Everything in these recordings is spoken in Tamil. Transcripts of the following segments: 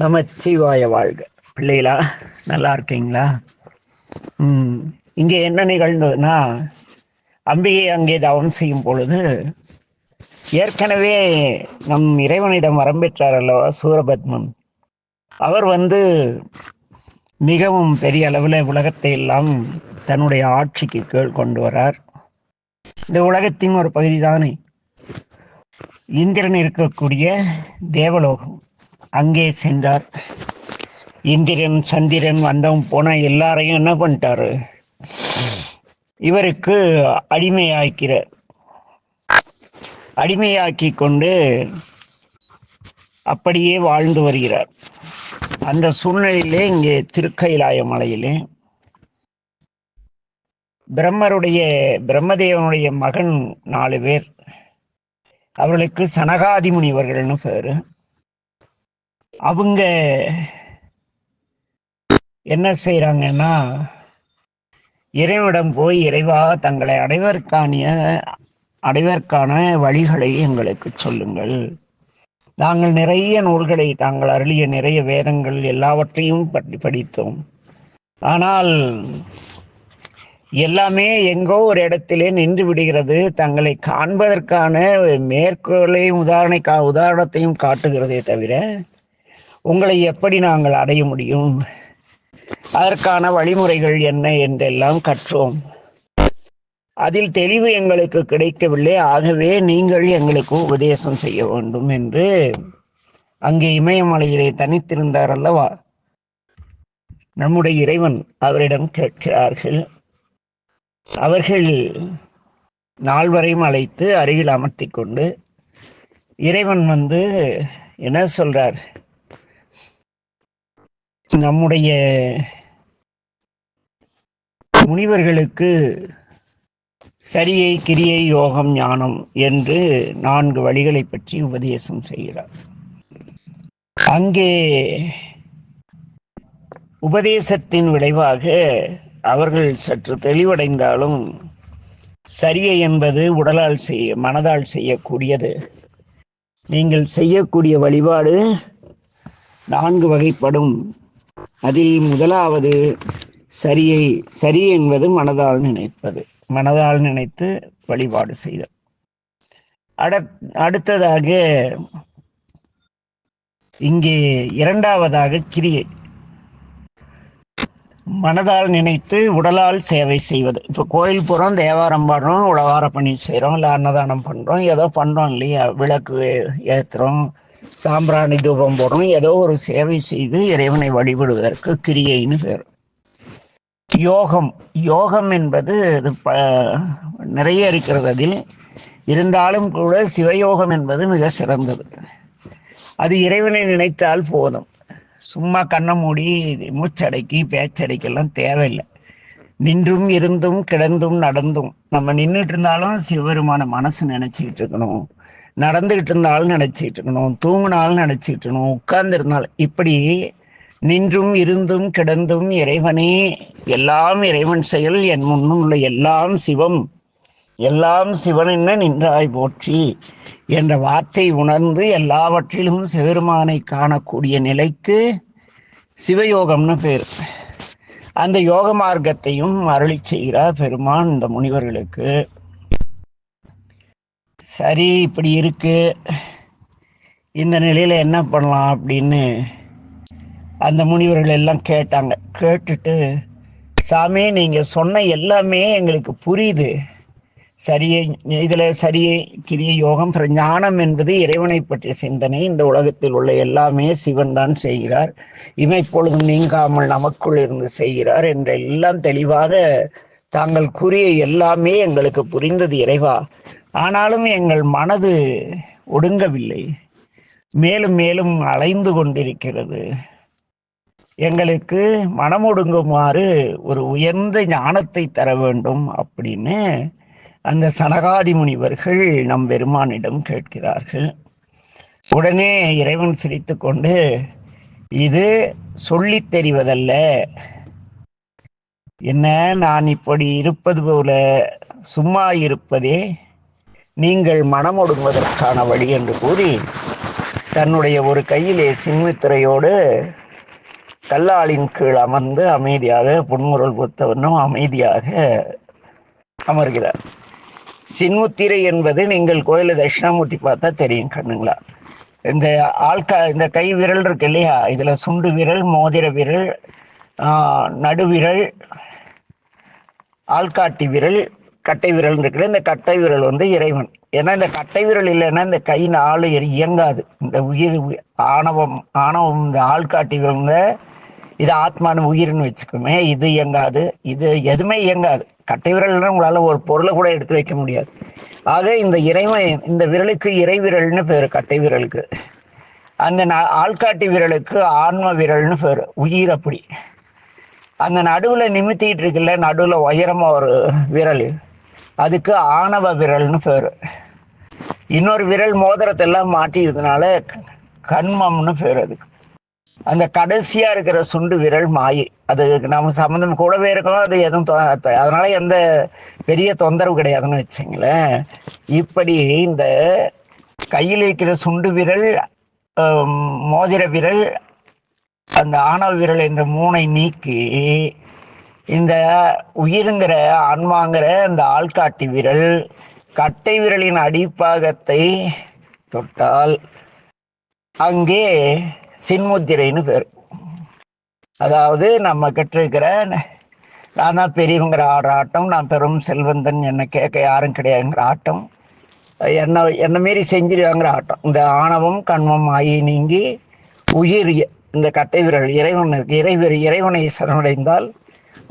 நமச்சிவாய வாழ்க. பிள்ளைகளா நல்லா இருக்கீங்களா? ம் இங்கே என்ன நிகழ்ந்ததுன்னா அம்பிகை அங்கே தவம் செய்யும் பொழுது ஏற்கனவே நம் இறைவனிடம் வரம் பெற்றார் அல்லவா சூரபத்மன். அவர் வந்து மிகவும் பெரிய அளவில் உலகத்தை எல்லாம் தன்னுடைய ஆட்சிக்கு கீழ் கொண்டு வரார். இந்த உலகத்தின் ஒரு பகுதி தானே இந்திரன் இருக்கக்கூடிய தேவலோகம். அங்கே சென்றார். இந்திரன் சந்திரன் வந்தவன் போன எல்லாரையும் என்ன பண்ணிட்டாரு? இவருக்கு அடிமையாக்கிறார் அடிமையாக்கி கொண்டு அப்படியே வாழ்ந்து வருகிறார். அந்த சூழ்நிலையிலே இங்கே திருக்கைலாய மலையிலே பிரம்மருடைய பிரம்மதேவனுடைய மகன் நாலு பேர். அவர்களுக்கு சனகாதி முனிவர்கள்னு பேரு? அவங்க என்ன செய்கிறாங்கன்னா இறைவனிடம் போய் இறைவா தங்களை அடைவதற்கான அடைவதற்கான வழிகளை எங்களுக்கு சொல்லுங்கள். நாங்கள் நிறைய நூல்களை தாங்கள் அருளிய நிறைய வேதங்கள் எல்லாவற்றையும் பற்றி படித்தோம். ஆனால் எல்லாமே எங்கோ ஒரு இடத்திலே நின்று விடுகிறது. தங்களை காண்பதற்கான மேற்கோளையும் உதாரணை கா உதாரணத்தையும் காட்டுகிறதே தவிர உங்களை எப்படி நாங்கள் அடைய முடியும்? அதற்கான வழிமுறைகள் என்ன என்றெல்லாம் கற்றோம். அதில் தெளிவு எங்களுக்கு கிடைக்கவில்லை. ஆகவே நீங்கள் எங்களுக்கு உபதேசம் செய்ய வேண்டும் என்று அங்கே இமயமலையிலே தனித்திருந்தார் அல்லவா? நம்முடைய இறைவன் அவரிடம் கேட்கிறார்கள். அவர்கள் நால்வரையும் அழைத்து அருகில் அமர்த்தி கொண்டு இறைவன் வந்து என்ன சொல்றார்? நம்முடைய முனிவர்களுக்கு சரியை கிரியை யோகம் ஞானம் என்று நான்கு வழிகளை பற்றி உபதேசம் செய்கிறார். அங்கே உபதேசத்தின் விளைவாக அவர்கள் சற்று தெளிவடைந்தாலும் சரியை என்பது உடலால் செய்ய மனதால் செய்யக்கூடியது. நீங்கள் செய்யக்கூடிய வழிபாடு நான்கு வகைப்படும். அதில் முதலாவது சரியை சரி என்பது மனதால் நினைப்பது. மனதால் நினைத்து வழிபாடு செய்தல். அட- அடுத்ததாக இங்கே இரண்டாவதாக கிரியை. மனதால் நினைத்து உடலால் சேவை செய்வது. இப்போ கோயில் போகிறோம் தேவாரம் பாடுறோம் உழவார பணி செய்கிறோம் இல்லை அன்னதானம் பண்ணுறோம் ஏதோ பண்ணுறோம் இல்லையா? விளக்கு ஏற்றுறோம் சாம்பிராணி தூபம் போடுறோம். ஏதோ ஒரு சேவை செய்து இறைவனை வழிபடுவதற்கு கிரியைன்னு பேர். யோகம். யோகம் என்பது அது ப நிறைய இருக்கிறது அதில். இருந்தாலும் கூட சிவயோகம் என்பது மிக சிறந்தது. அது இறைவனை நினைத்தால் போதும். சும்மா கண்ணை மூடி மூச்சடைக்கி பேச்சடைக்கெல்லாம் தேவையில்லை. நின்றும் இருந்தும் கிடந்தும் நடந்தும் நம்ம நின்றுட்டு இருந்தாலும் சிவபெருமான மனசு நினச்சிக்கிட்டு இருக்கணும். நடந்துகிட்டு இருந்தாலும் நினச்சிக்கிட்டு இருக்கணும் தூங்கினாலும் நினச்சிக்கிட்டு இருக்கணும் உட்கார்ந்துருந்தாலும். இப்படி நின்றும் இருந்தும் கிடந்தும் இறைவனே எல்லாம் இறைவன் செயல் என் முன்னும் உள்ள எல்லாம் சிவம் எல்லாம் சிவனென்ன நின்றாய் போற்றி என்ற வார்த்தை உணர்ந்து எல்லாவற்றிலும் சிவபெருமானை காணக்கூடிய நிலைக்கு சிவயோகம்னு பேர். அந்த யோக மார்க்கத்தையும் அருளி செய்கிறார் பெருமான் இந்த முனிவர்களுக்கு. சரி இப்படி இருக்கு. இந்த நிலையில என்ன பண்ணலாம் அப்படின்னு அந்த முனிவர்கள் எல்லாம் கேட்டாங்க. கேட்டுட்டு சாமி நீங்கள் சொன்ன எல்லாமே எங்களுக்கு புரியுது. சரியை இதுல சரியை கிரிய யோகம் ஞானம் என்பது இறைவனை பற்றிய சிந்தனை. இந்த உலகத்தில் உள்ள எல்லாமே சிவன் தான் செய்கிறார். இமைப்பொழுதும் நீங்காமல் நமக்குள் இருந்து செய்கிறார் என்ற எல்லாம் தெளிவாக தாங்கள் கூறிய எல்லாமே எங்களுக்கு புரிந்தது இறைவா. ஆனாலும் எங்கள் மனது ஒடுங்கவில்லை. மேலும் மேலும் அலைந்து கொண்டிருக்கிறது. எங்களுக்கு மனம் ஒடுங்குமாறு ஒரு உயர்ந்த ஞானத்தை தர வேண்டும் அப்படின்னு அந்த சனகாதி முனிவர்கள் நம் பெருமானிடம் கேட்கிறார்கள். உடனே இறைவன் சிரித்துக்கொண்டு இது சொல்லித் தெரிவதல்ல. என்ன நான் இப்படி இருப்பது போல சும்மா இருப்பதே நீங்கள் மனமொடுங்குவதற்கான வழி என்று கூறி தன்னுடைய ஒரு கையிலே சின்முத்திரையோடு கல்லாளின் கீழ் அமர்ந்து அமைதியாக புன்முரல் புத்தவனும் அமைதியாக அமர்கிறார். சின்முத்திரை என்பது நீங்கள் கோயில தட்சிணாமூர்த்தி பார்த்தா தெரியும் கண்ணுங்களா? இந்த ஆள்கா இந்த கை விரல் இருக்கு இல்லையா? இதில் சுண்டு விரல் மோதிர விரல் நடுவிரல் ஆள்காட்டி விரல் கட்டை விரல் இருக்குல்ல இந்த கட்டை விரல் வந்து இறைவன். ஏன்னா இந்த கட்டை விரல் இல்லைன்னா இந்த கை நாலு இயங்காது. இந்த உயிர் ஆணவம் ஆணவம் இந்த ஆள்காட்டி விரல் இது ஆத்மானு உயிர்னு வச்சுக்கோமே இது இயங்காது. இது எதுவுமே இயங்காது. கட்டை விரல்னா உங்களால் ஒரு பொருளை கூட எடுத்து வைக்க முடியாது. ஆக இந்த இறைவன் இந்த விரலுக்கு இறை விரல்னு பேர் கட்டை விரலுக்கு. அந்த ந- ஆள்காட்டி விரலுக்கு ஆன்ம விரல்னு பேர் உயிர் அப்படி. அந்த நடுவில் நிமித்திட்டு இருக்குல்ல நடுவில் உயரமாக ஒரு விரல். அதுக்கு ஆணவ விரல்னு பேர். இன்னொரு விரல் மோதிரத்தை எல்லாம் மாட்டியதுனால கண்மம்னு பேர் அதுக்கு. அந்த கடைசியா இருக்கிற சுண்டு விரல் மாயை. அது நம்ம சம்மந்தம் கூடவே இருக்கணும் அது எதுவும் தொ- அதனால எந்த பெரிய தொந்தரவு கிடையாதுன்னு வச்சுங்களேன். இப்படி இந்த கையில் இருக்கிற சுண்டு விரல் மோதிர விரல் அந்த ஆணவ விரல் என்ற மூனை நீக்கி இந்த உயிருங்கிற ஆன்மாங்கிற இந்த ஆள்காட்டி விரல் கட்டை விரலின் அடிப்பாகத்தை தொட்டால் அங்கே சின்முத்திரைன்னு பேர். அதாவது நம்ம கிட்ட இருக்கிற நான் தான் பெரியவங்கிற ஆடுற ஆட்டம் நான் பெரும் செல்வந்தன் என்னை கேட்க யாரும் கிடையாதுங்கிற ஆட்டம். என்ன என்ன மாரி செஞ்சிருவாங்கிற ஆட்டம். இந்த ஆணவம் கண்மம் ஆகி நீங்கி உயிர் இந்த கட்டை விரல் இறைவன் இறைவர் இறைவனை சரணடைந்தால்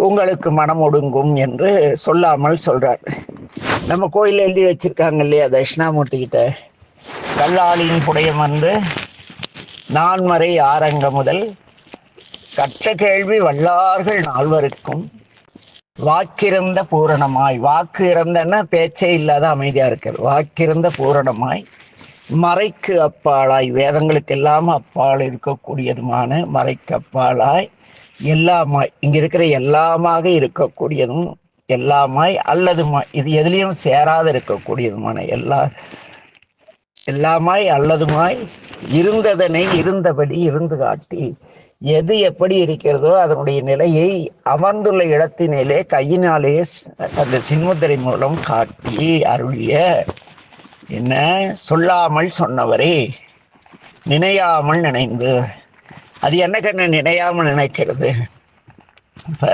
உங்களுக்கு மனம் ஒடுங்கும் என்று சொல்லாமல் சொல்றார். நம்ம கோயில் எழுதி வச்சிருக்காங்க இல்லையா தட்சிணாமூர்த்தி கிட்ட? கல்லாளின் புடையம் வந்து நான்மறை ஆரங்க முதல் கற்ற கேள்வி வல்லார்கள் நால்வருக்கும். வாக்கிருந்த பூரணமாய் வாக்கு இறந்தன்னா பேச்சே இல்லாத அமைதியா இருக்கிறது வாக்கிருந்த பூரணமாய் மறைக்கு அப்பாலாய் வேதங்களுக்கு எல்லாம் அப்பால் இருக்கக்கூடியதுமான மறைக்கு அப்பாலாய் எல்லாமாய் இங்க இருக்கிற எல்லாமாக இருக்கக்கூடியதும் எல்லாமாய் அல்லதுமாய் இது எதுலேயும் சேராத இருக்கக்கூடியதுமான எல்லா எல்லாமாய் அல்லதுமாய் இருந்ததனை இருந்தபடி இருந்து காட்டி எது எப்படி இருக்கிறதோ அதனுடைய நிலையை அமர்ந்துள்ள இடத்தினிலே கையினாலே அந்த சின்முத்திரை மூலம் காட்டி அருளிய என்ன? சொல்லாமல் சொன்னவரே நினையாமல் நினைந்து அது என்ன கண்ணு நினையாமல் நினைக்கிறது? இப்போ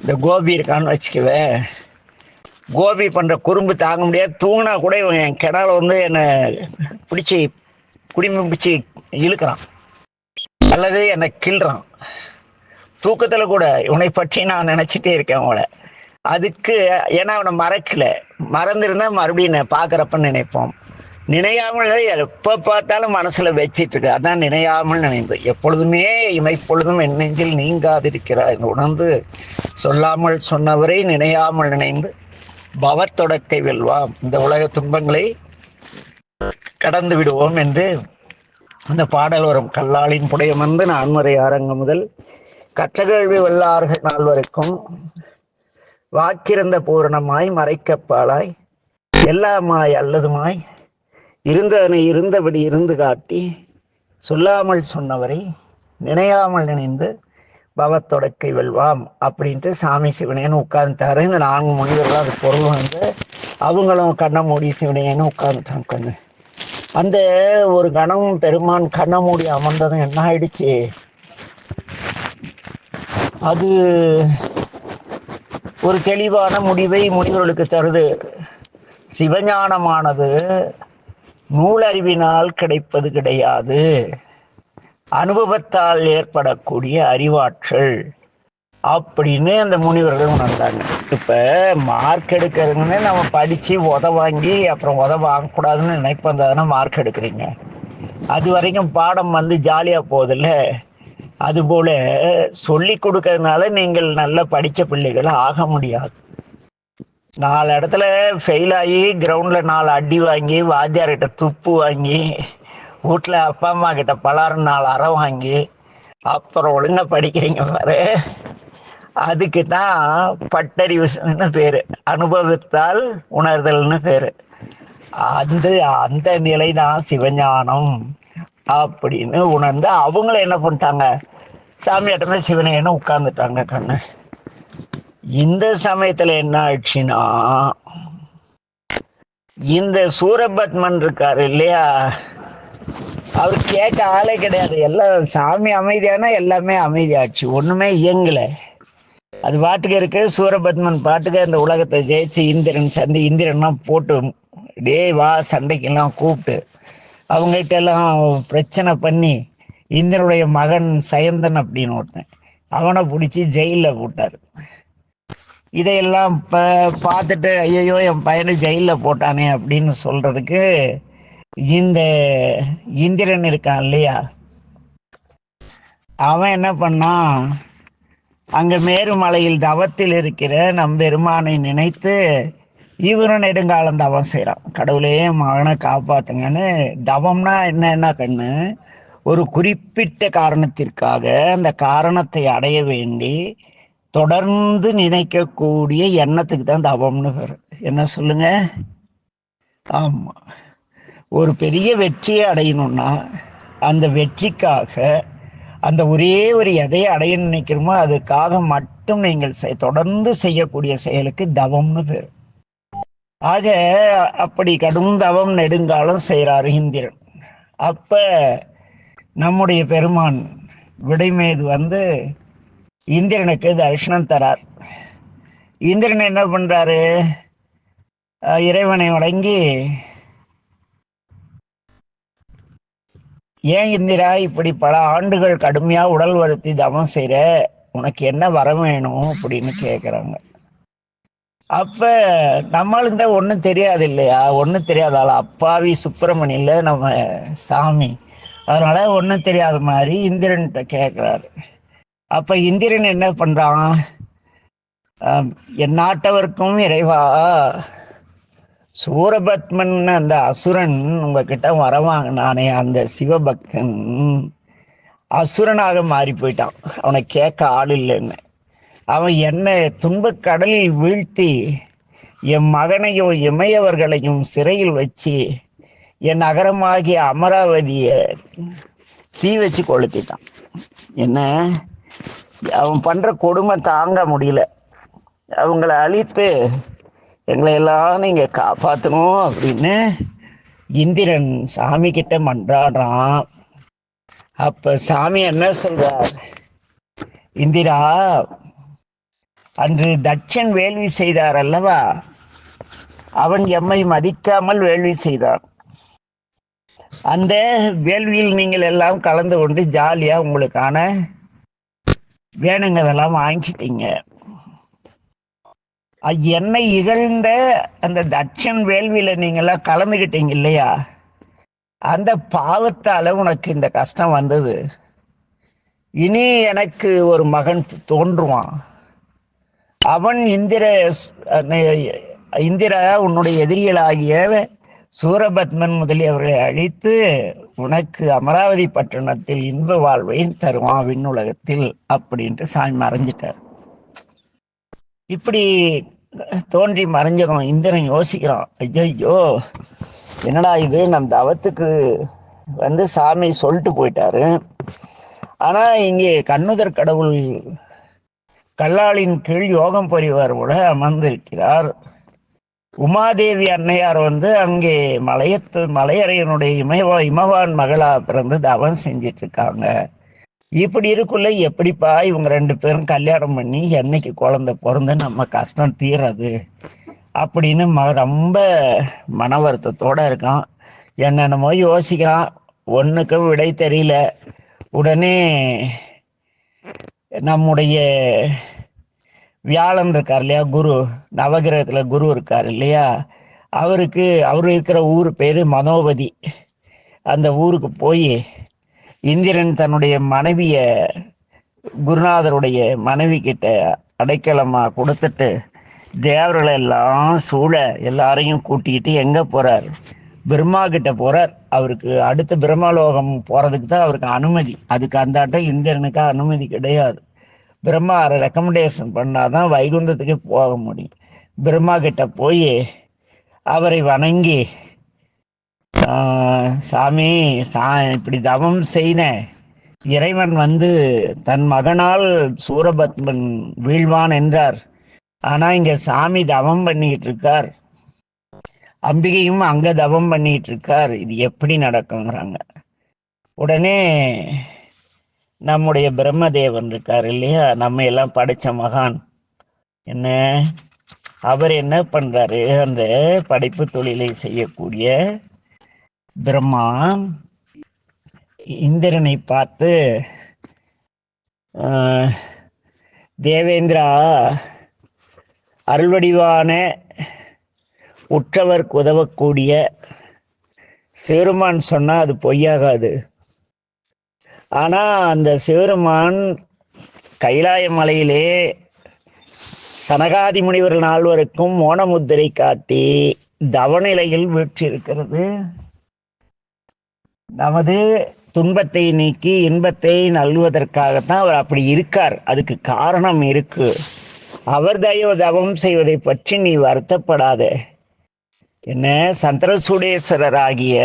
இந்த கோபி இருக்கான்னு வச்சுக்குவேன் கோபி பண்ணுற குறும்பு தாங்க முடியாது. தூங்கினா கூட இவன் என் கிணறு வந்து என்னை பிடிச்சி குடிமை பிடிச்சி இழுக்கிறான். அல்லது என்னை கிள்றான். தூக்கத்தில் கூட இவனை பற்றி நான் நினச்சிட்டே இருக்கேன் அவளை அதுக்கு ஏன்னா அவனை மறக்கலை. மறந்துருந்தா மறுபடியும் நான் பார்க்குறப்ப நினைப்போம். நினையாமல் எப்போ பார்த்தாலும் மனசில் வச்சிட்டு இருக்கு. அதான் நினையாமல் நினைந்து எப்பொழுதுமே இமைப்பொழுதும் என் நெஞ்சில் நீங்காதிருக்கிறார் உணர்ந்து சொல்லாமல் சொன்னவரை நினையாமல் நினைந்து பவத்தொடக்கை வெல்வாம். இந்த உலக துன்பங்களை கடந்து விடுவோம் என்று அந்த பாடல் வரும். கல்லாளின் புடையம் வந்து நான்மறை அரங்கம் முதல் கற்றகழ்வி வல்லார்கள் நால்வருக்கும் வாக்கிருந்த பூரணமாய் மறைக்கப்பாளாய் எல்லாமாய் அல்லதுமாய் இருந்ததனை இருந்தபடி இருந்து காட்டி சொல்லாமல் சொன்னவரை நினையாமல் நினைந்து பவத்தொடக்கை வெல்வாம் அப்படின்ட்டு சாமி சிவனேன்னு உட்கார்ந்துட்டாரு. இந்த நான்கு மனிதர்கள் அது பொருள் வந்து அவங்களும் கண்ணை மூடி சிவனேன்னு உட்கார்ந்துட்டாங்க கண்ணு. அந்த ஒரு கணம் பெருமான் கண்ணை மூடி அமர்ந்ததும் என்ன ஆயிடுச்சு? அது ஒரு தெளிவான முடிவை முனிவர்களுக்கு தருது. சிவஞானமானது நூலறிவினால் கிடைப்பது கிடையாது. அனுபவத்தால் ஏற்படக்கூடிய அறிவாற்றல். அப்படின்னு அந்த முனிவர்கள் உணர்ந்தாங்க. இப்போ மார்க் எடுக்கிறதுன்னு நம்ம படித்து உத வாங்கி அப்புறம் உத வாங்கக்கூடாதுன்னு நினைப்பதானே மார்க் எடுக்கிறீங்க. அது வரைக்கும் பாடம் வந்து ஜாலியாக போகுதுல்ல. அதுபோல் சொல்லி கொடுக்கறதுனால நீங்கள் நல்லா படித்த பிள்ளைகள் ஆக முடியாது. நாலு இடத்துல ஃபெயில் ஆகி கிரவுண்டில் நாலு அடி வாங்கி வாத்தியார்கிட்ட துப்பு வாங்கி வீட்டில் அப்பா அம்மா கிட்ட பலாரம் நாலு அறை வாங்கி அப்புறம் ஒழுங்காக படிக்கிறீங்க பாரு. அதுக்கு தான் பட்டறிவுன்னு பேர். அனுபவத்தால் உணர்தல்னு பேர். அந்த அந்த நிலை தான் சிவஞானம் அப்படின்னு உணர்ந்து அவங்கள என்ன பண்ணிட்டாங்க? சாமியாட்டமே சிவனையன்னு உட்கார்ந்துட்டாங்க கண்ணு? இந்த சமயத்துல என்ன ஆச்சுன்னா இந்த சூரபத்மன் இருக்காரு இல்லையா? அவர் கேட்க ஆளே கிடையாது. எல்லாம் சாமி அமைதியானா எல்லாமே அமைதியாச்சு. ஒண்ணுமே இயங்கல. அது பாட்டுக்கு இருக்கு. சூரபத்மன் பாட்டுக்கு அந்த உலகத்தை ஜெயிச்சு இந்திரன் சந்தி இந்திரன்லாம் போட்டு டேய் வா சண்டைக்கெல்லாம் கூப்பிட்டு. அவங்ககிட்ட எல்லாம் பிரச்சனை பண்ணி இந்திரனுடைய மகன் சயந்தன் அப்படின்னு ஒருத்தன் அவனை பிடிச்சி ஜெயிலில் போட்டார். இதையெல்லாம் பார்த்துட்டு ஐயோ என் பையனை ஜெயிலில் போட்டானே அப்படின்னு சொல்றதுக்கு இந்த இந்திரன் இருக்கான் இல்லையா? அவன் என்ன பண்ணான் அங்க மேருமலையில் தவத்தில் இருக்கிற நம் பெருமானை நினைத்து இவரும் நெடுங்காலம் தவம் செய்கிறான் கடவுளே மகனை காப்பாத்துங்கன்னு. தவம்னா என்னன்னா கண்ணு ஒரு குறிப்பிட்ட காரணத்திற்காக அந்த காரணத்தை அடைய வேண்டி தொடர்ந்து நினைக்கக்கூடிய எண்ணத்துக்கு தான் தவம்னு பேர் என்ன சொல்லுங்க? ஆமாம் ஒரு பெரிய வெற்றியை அடையணும்னா அந்த வெற்றிக்காக அந்த ஒரே ஒரு எதையை அடைய நினைக்கிறோமோ அதுக்காக மட்டும் நீங்கள் செய்- தொடர்ந்து செய்யக்கூடிய செயலுக்கு தவம்னு பேர். ஆக அப்படி கடும் தவம் நெடுங்காலம் செய்கிறார் இந்திரன். அப்போ நம்முடைய பெருமான் விடைமேது வந்து இந்திரனுக்கு தரிசனம் தரார். இந்திரன் என்ன பண்றாரு? இறைவனை வணங்கி ஏன் இந்திரா இப்படி பல ஆண்டுகள் கடுமையா உடல் வருத்தி தவம் செய்ற? உனக்கு என்ன வர வேணும்? அப்படின்னு கேக்குறாங்க. அப்ப நம்மளுக்கு தான் ஒன்றும் தெரியாது இல்லையா? ஒன்றும் தெரியாதால அப்பாவி சுப்பிரமணியில நம்ம சாமி. அதனால ஒன்றும் தெரியாத மாதிரி இந்திரன்கிட்ட கேட்குறாரு அப்ப இந்திரன் என்ன பண்றான்? என் நாட்டவர்க்கும் இறைவா. சூரபத்மன் அந்த அசுரன் உங்ககிட்ட வரவாங்கினானே அந்த சிவபக்தன். அசுரனாக மாறி போயிட்டான். அவனை கேட்க ஆள் இல்லைன்னு. அவன் என்ன துன்பக் கடலில் வீழ்த்தி என் மகனையும் இமையவர்களையும் சிறையில் வச்சு என் நகரமாகிய அமராவதியை தீ வச்சு கொளுத்திட்டான். என்ன? அவன் பண்ற கொடுமை தாங்க முடியல. அவங்கள அழித்து எங்களை எல்லாம் நீங்க காப்பாற்றணும் அப்படின்னு இந்திரன் சாமி கிட்ட மன்றாடுறான். அப்ப சாமி என்ன சொல்றார்? இந்திரா அன்று தட்சன் வேள்வி செய்தார் அல்லவா? அவன் எம்மை மதிக்காமல் வேள்வி செய்தான். அந்த வேள்வியில் நீங்கள் எல்லாம் கலந்து கொண்டு ஜாலியா உங்களுக்கான வேணுங்கிறதெல்லாம் வாங்கிட்டீங்க. அது என்னை இகழ்ந்த அந்த தட்சன் வேள்வியில நீங்களாம் கலந்துக்கிட்டீங்க இல்லையா? அந்த பாவத்தால உனக்கு இந்த கஷ்டம் வந்தது. இனி எனக்கு ஒரு மகன் தோன்றுவான். அவன் இந்திர இந்திர உன்னுடைய எதிரிகளாகிய சூரபத்மன் முதலியவர்களை அழித்து உனக்கு அமராவதி பட்டணத்தில் இன்ப வாழ்வை தருவான் விண்ணுலகத்தில்? அப்படின்ட்டு சாமி மறைஞ்சிட்டார். இப்படி தோன்றி மறைஞ்சதும் இந்திரன் யோசிக்கிறான் ஐயோ என்னடா இது? நம் தவத்துக்கு வந்து சாமி சொல்லிட்டு போயிட்டாரு. ஆனா இங்கே கண்ணுதர் கடவுள் கல்லாளின் கீழ் யோகம் புரிவர் கூட அமர்ந்திருக்கிறார். உமாதேவி அன்னையார் வந்து அங்கே மலையத்து மலையறையனுடைய இமயவா இமவான் மகளா பிறந்து தவம் செஞ்சிட்டு இருக்காங்க இப்படி இருக்குள்ள எப்படிப்பா இவங்க ரெண்டு பேரும் கல்யாணம் பண்ணி என்னைக்கு குழந்தை பிறந்து நம்ம கஷ்டம் தீரது அப்படின்னு ம ரொம்ப மன வருத்தத்தோட இருக்கான். என்னென்னமோ யோசிக்கிறான். ஒன்றுக்கும் விடை தெரியல. உடனே நம்முடைய வியாழன் இருக்கார் இல்லையா? குரு. நவகிரகத்தில் குரு இருக்கார் இல்லையா? அவருக்கு அவர் இருக்கிற ஊர் பேர் மனோபதி. அந்த ஊருக்கு போய் இந்திரன் தன்னுடைய மனைவிய குருநாதருடைய மனைவி கிட்ட அடைக்கலமாக கொடுத்துட்டு தேவர்களை எல்லாம் சூழ எல்லாரையும் கூட்டிக்கிட்டு எங்கே போகிறார் பிரம்மா கிட்ட போகிறார் அவருக்கு அடுத்த பிரம்மலோகம் போகிறதுக்கு தான் அவருக்கு அனுமதி. அதுக்கு அந்த இந்திரனுக்கு அனுமதி கிடையாது. பிரம்மா ரெக்கமெண்டேஷன் பண்ணாதான் வைகுந்தத்துக்கு போக முடியும். பிரம்மா கிட்ட போய் அவரை வணங்கி சாமி சா இப்படி தவம் செய்தேன் இறைவன் வந்து தன் மகனால் சூரபத்மன் வீழ்வான் என்றார். ஆனா இங்க சாமி தவம் பண்ணிட்டு இருக்கார். அம்பிகையும் அங்க தவம் பண்ணிட்டு இருக்கார். இது எப்படி நடக்குங்கிறாங்க உடனே நம்முடைய பிரம்மதேவன் இருக்கார் இல்லையா? நம்ம எல்லாம் படைச்ச மகான். என்ன? அவர் என்ன பண்றாரு? அந்த படைப்பு தொழிலை செய்யக்கூடிய பிரம்மா இந்திரனை பார்த்து தேவேந்திரா அருள்வடிவான உற்றவர்க்கு உதவக்கூடிய சிறுமான் சொன்னா அது பொய்யாகாது. ஆனா அந்த சிவருமான் கைலாய மலையிலே சனகாதி முனிவர்கள் நால்வருக்கும் மோனமுத்திரை காட்டி தவநிலையில் வீற்றிருக்கிறது. நமது துன்பத்தை நீக்கி இன்பத்தை நல்வதற்காகத்தான் அவர் அப்படி இருக்கார். அதுக்கு காரணம் இருக்கு. அவர் தயவ தவம் செய்வதை பற்றி நீ வருத்தப்படாத. என்ன? சந்திரசூடேஸ்வரராகிய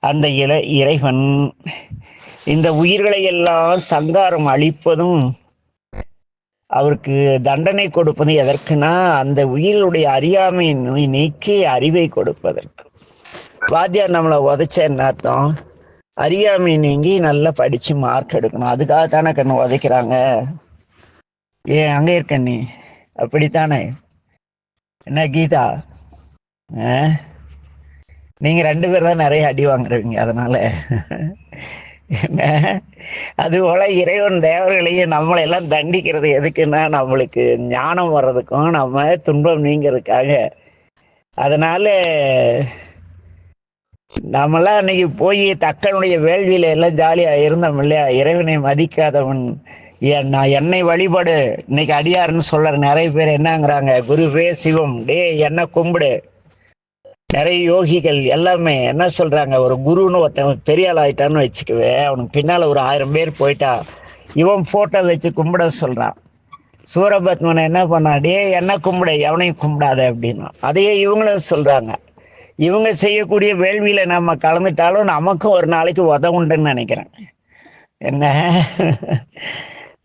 அந்த இல இறைவன் இந்த உயிர்களை எல்லாம் சங்காரம் அழிப்பதும் அவருக்கு தண்டனை கொடுப்பது எதற்குனா அந்த உயிர்களுடைய அறியாமை நோய் நீக்கி அறிவை கொடுப்பதற்கு. வாத்தியார் நம்மளை உதைச்ச என்ன அர்த்தம்? அறியாமை நீங்கி நல்லா படிச்சு மார்க் எடுக்கணும். அதுக்காக தானே கண்ணு உதைக்கிறாங்க. ஏன் அங்கே இருக்க நீ? அப்படித்தானே? என்ன கீதா? ஆ? நீங்க ரெண்டு பேர் தான் நிறைய அடி வாங்குறவங்க அதனால. என்ன? இறைவன் தேவர்களையும் நம்மளை எல்லாம் தண்டிக்கிறது எதுக்குன்னா நம்மளுக்கு ஞானம் வர்றதுக்கும் நம்ம துன்பம் நீங்கிறதுக்காக. அதனால நம்மளாம் அன்னைக்கு போய் தக்கனுடைய வேள்வியில எல்லாம் ஜாலியா இருந்தோம் இல்லையா? இறைவனை மதிக்காதவன் நான் என்னை வழிபாடு இன்னைக்கு அடியாருன்னு சொல்ற நிறைய பேர் என்னங்கிறாங்க. குருவே சிவம் டே என்ன கும்பிடு. நிறைய யோகிகள் எல்லாமே என்ன சொல்றாங்க ஒரு குருன்னு ஒருத்தன் பெரிய ஆள் ஆயிட்டான்னு வச்சுக்கவே அவனுக்கு பின்னால ஒரு ஆயிரம் பேர் போயிட்டா இவன் போட்டோ வச்சு கும்பிட சொல்றான். சூரபத்மனை என்ன பண்ணாடே என்ன கும்பிட எவனையும் கும்பிடாத அப்படின்னா. அதையே இவங்களும் சொல்றாங்க. இவங்க செய்யக்கூடிய வேள்வியில நம்ம கலந்துட்டாலும் நமக்கும் ஒரு நாளைக்கு உதவுண்டுன்னு நினைக்கிறேன். என்ன?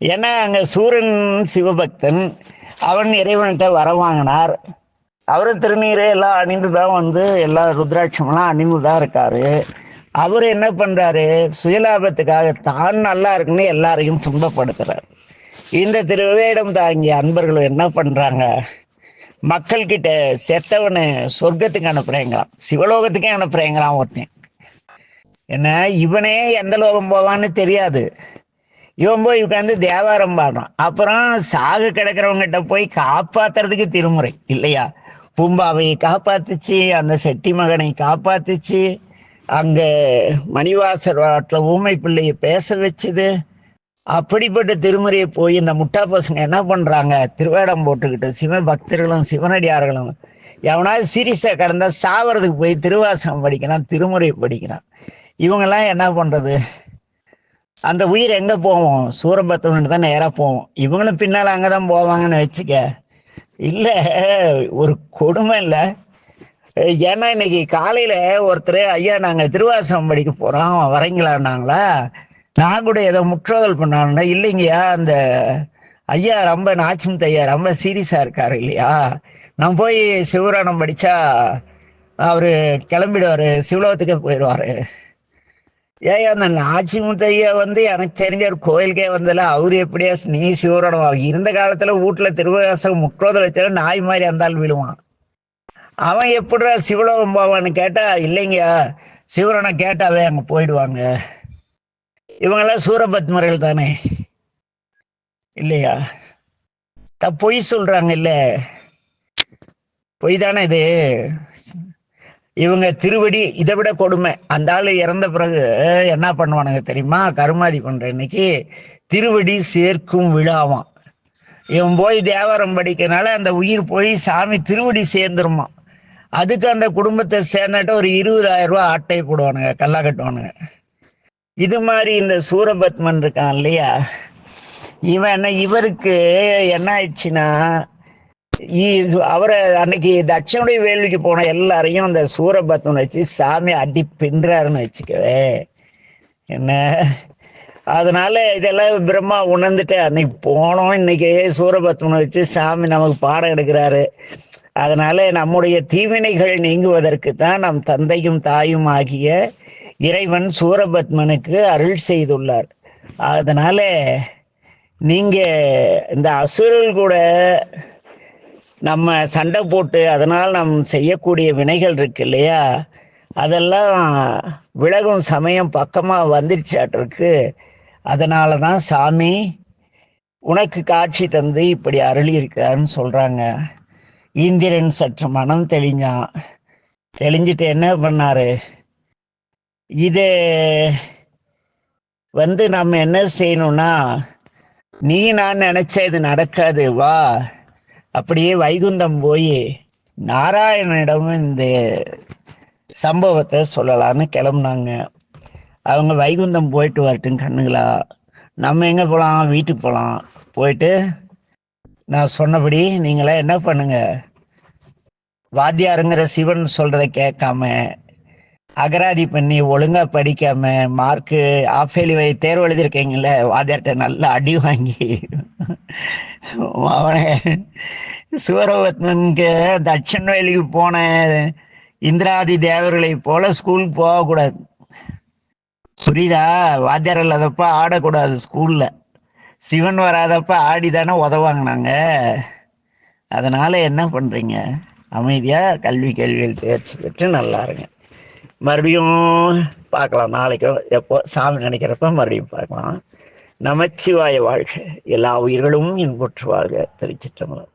ஏன்னா அங்க சூரன் சிவபக்தன் அவன் இறைவன்கிட்ட வர வாங்கினார். அவரும் திருநீரை எல்லாம் அணிந்து தான் வந்து எல்லா ருத்ராட்சமெல்லாம் அணிந்து தான் இருக்காரு. அவர் என்ன பண்றாரு? சுயலாபத்துக்காக தான் நல்லா இருக்குன்னு எல்லாரையும் துன்பப்படுத்துறாரு. இந்த திருவேடம் தாங்கிய அன்பர்கள் என்ன பண்றாங்க? மக்கள்கிட்ட செத்தவனை சொர்க்கத்துக்கு அனுப்புறேங்கிறான். சிவலோகத்துக்கே அனுப்புறேங்கிறான் ஒருத்தன். என்ன? இவனே எந்த லோகம் போவான்னு தெரியாது. இவன் போய் உட்காந்து தேவாரம் பாடுறான். அப்புறம் சாகு கிடக்கிறவங்ககிட்ட போய் காப்பாத்துறதுக்கு திருமுறை. இல்லையா? பூம்பாவையை காப்பாத்துச்சு அந்த செட்டி மகனை காப்பாத்துச்சு. அங்க மணிவாசர் வாட்டில் ஊமை பிள்ளையை பேச வச்சுது. அப்படிப்பட்ட திருமுறையை போய் இந்த முட்டா பசங்க என்ன பண்றாங்க? திருவேடம் போட்டுக்கிட்டு சிவ பக்தர்களும் சிவனடியார்களும் எவனாவது சீரியஸா கடந்தா சாவறதுக்கு போய் திருவாசகம் படிக்கிறான் திருமுறை படிக்கிறான். இவங்கெல்லாம் என்ன பண்றது? அந்த உயிர் எங்க போவோம்? சூரபத்மன் தான் நேராக போவோம். இவங்களும் பின்னால் அங்கே தான் போவாங்கன்னு வச்சுக்க. இல்ல ஒரு கொடுமை இல்ல. ஏன்னா இன்னைக்கு காலையில ஒருத்தர் ஐயா நாங்க திருவாசகம் படிக்க போறோம் வரீங்களான்னாங்களா? நான் கூட ஏதோ முற்றோதல் பண்ணாங்கன்னா இல்லைங்கய்யா அந்த ஐயா ரொம்ப நாச்சிமுத்து ஐயா ரொம்ப சீரியஸா இருக்காரு இல்லையா? நான் போய் சிவராணம் படிச்சா அவரு கிளம்பிடுவாரு சிவலோகத்துக்கே போயிடுவாரு ஏய் அந்த நாச்சி ஐயா வந்து எனக்கு தெரிஞ்ச ஒரு கோயிலுக்கே வந்தல அவரு எப்படியா நீ சிவராணம் இருந்த காலத்துல வீட்டுல திருவாசகம் முற்றோதல் வச்சாலும் நாய் மாதிரி அந்தால் விழுவான். அவன் எப்படிடா சிவலோகம் போவான்னு கேட்டா இல்லைங்கயா சிவரனை கேட்டாவே அங்க போயிடுவாங்க. இவங்கெல்லாம் சூரபத்மர்கள் தானே? இல்லையா. த பொய் சொல்றாங்க இல்ல. பொய் தானே இது. இவங்க திருவடி இதை விட கொடுமை. அந்த ஆள் இறந்த பிறகு என்ன பண்ணுவானுங்க தெரியுமா? கருமாதி பண்ற இன்னைக்கு திருவடி சேர்க்கும் விழாவாம். இவன் போய் தேவாரம் படிக்கிறனால அந்த உயிர் போய் சாமி திருவடி சேர்ந்துருமா அதுக்கு அந்த குடும்பத்தை சேர்ந்துட்டு ஒரு இருபதாயிரம் ரூபா ஆட்டை போடுவானுங்க கல்லா கட்டுவானுங்க. இது மாதிரி இந்த சூரபத்மன் இருக்கான் இல்லையா? இவன் என்ன இவருக்கு என்ன ஆயிடுச்சுன்னா அவரை அன்னைக்கு தட்சனுடைய வேள்விக்கு போன எல்லாரையும் அந்த சூரபத்மன் வச்சு சாமி அடி பின்றாருன்னு வச்சுக்கவே. என்ன? அதனால இதெல்லாம் பிரம்மா உணர்ந்துட்டு அன்னைக்கு போனோம். இன்னைக்கு சூரபத்மனை வச்சு சாமி நமக்கு பாடம் எடுக்கிறாரு. அதனால நம்முடைய தீவினைகள் நீங்குவதற்கு தான் நம் தந்தையும் தாயும் ஆகிய இறைவன் சூரபத்மனுக்கு அருள் செய்துள்ளார். அதனால நீங்க இந்த அசுரல் கூட நம்ம சண்டை போட்டு அதனால் நாம் செய்யக்கூடிய வினைகள் இருக்கு இல்லையா? அதெல்லாம் விலகும் சமயம் பக்கமாக வந்துருச்சாட்டிருக்கு. அதனால தான் சாமி உனக்கு காட்சி தந்து இப்படி அருளி சொல்கிறாங்க இந்திரன் சற்று மனம் தெளிஞ்சான். தெளிஞ்சிட்டு என்ன பண்ணாரு? இது வந்து நம்ம என்ன செய்யணும்னா நீ நான் நினச்ச இது நடக்காது வா. அப்படியே வைகுந்தம் போய் நாராயணனிடம் இந்த சம்பவத்தை சொல்லலான்னு கிளம்புனாங்க. அவங்க வைகுந்தம் போயிட்டு வரட்டும் கண்ணுங்களா. நம்ம எங்கே போகலாம் வீட்டுக்கு போகலாம் போயிட்டு நான் சொன்னபடி நீங்களாம் என்ன பண்ணுங்க? வாத்தியாருங்கிற சிவன் சொல்கிறத கேட்காம அகராதி பண்ணி ஒழுங்கா படிக்காம மார்க்கு ஆஃபேலி வை தேர்வு எழுதியிருக்கீங்கள வாத்தியார்கிட்ட நல்லா அடி வாங்கி அவனை சூரபத்மனுக்கு தட்சன் வேலிக்கு போன இந்திராதி தேவர்களை போல ஸ்கூல் போகக்கூடாது. புரியுதா? வாத்தியார் இல்லாதப்ப ஆடக்கூடாது ஸ்கூல்ல சிவன் வராதப்ப ஆடிதானே உதவாங்க உதவாங்கினாங்க. அதனால என்ன பண்றீங்க? அமைதியா கல்வி கேள்வியில் தேர்ச்சி பெற்று நல்லா இருங்க. மறுபடியும் பார்க்கலாம். நாளைக்கோ எப்போ சாமி நினைக்கிறப்ப மறுபடியும் பார்க்கலாம். நமச்சிவாய வாழ்க. எல்லா உயிர்களும் இன்புற்று வாழ்க திருச்சிற்றம்பலம்.